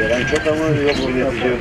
Yalan çok ama yok o netice yok.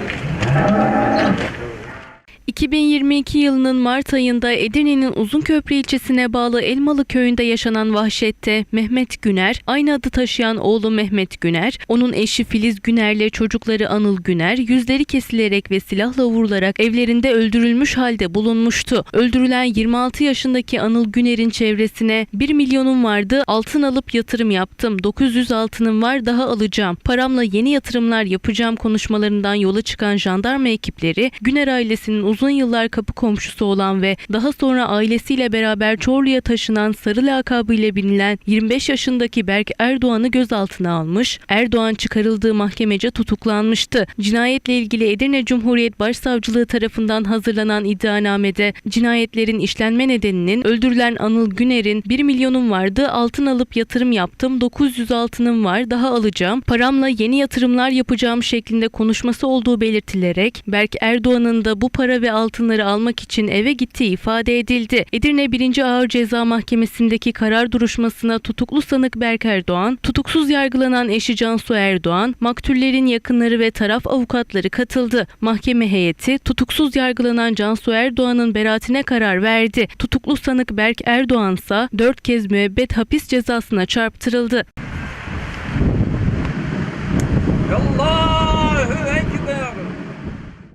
2022 yılının Mart ayında Edirne'nin Uzunköprü ilçesine bağlı Elmalı köyünde yaşanan vahşette Mehmet Güner, aynı adı taşıyan oğlu Mehmet Güner, onun eşi Filiz Güner'le çocukları Anıl Güner, yüzleri kesilerek ve silahla vurularak evlerinde öldürülmüş halde bulunmuştu. Öldürülen 26 yaşındaki Anıl Güner'in çevresine 1 milyonum vardı, altın alıp yatırım yaptım, 900 altınım var daha alacağım, paramla yeni yatırımlar yapacağım konuşmalarından yola çıkan jandarma ekipleri Güner ailesinin uzun yıllar kapı komşusu olan ve daha sonra ailesiyle beraber Çorlu'ya taşınan Sarı lakabıyla bilinen 25 yaşındaki Berk Erdoğan'ı gözaltına almış. Erdoğan çıkarıldığı mahkemece tutuklanmıştı. Cinayetle ilgili Edirne Cumhuriyet Başsavcılığı tarafından hazırlanan iddianamede cinayetlerin işlenme nedeninin öldürülen Anıl Güner'in 1 milyonum vardı altın alıp yatırım yaptım 900 altınım var daha alacağım paramla yeni yatırımlar yapacağım şeklinde konuşması olduğu belirtilerek Berk Erdoğan'ın da bu para ve altınları almak için eve gittiği ifade edildi. Edirne 1. Ağır Ceza Mahkemesi'ndeki karar duruşmasına tutuklu sanık Berk Erdoğan, tutuksuz yargılanan eşi Cansu Erdoğan, maktullerin yakınları ve taraf avukatları katıldı. Mahkeme heyeti tutuksuz yargılanan Cansu Erdoğan'ın beraatine karar verdi. Tutuklu sanık Berk Erdoğan ise 4 kez müebbet hapis cezasına çarptırıldı. Allah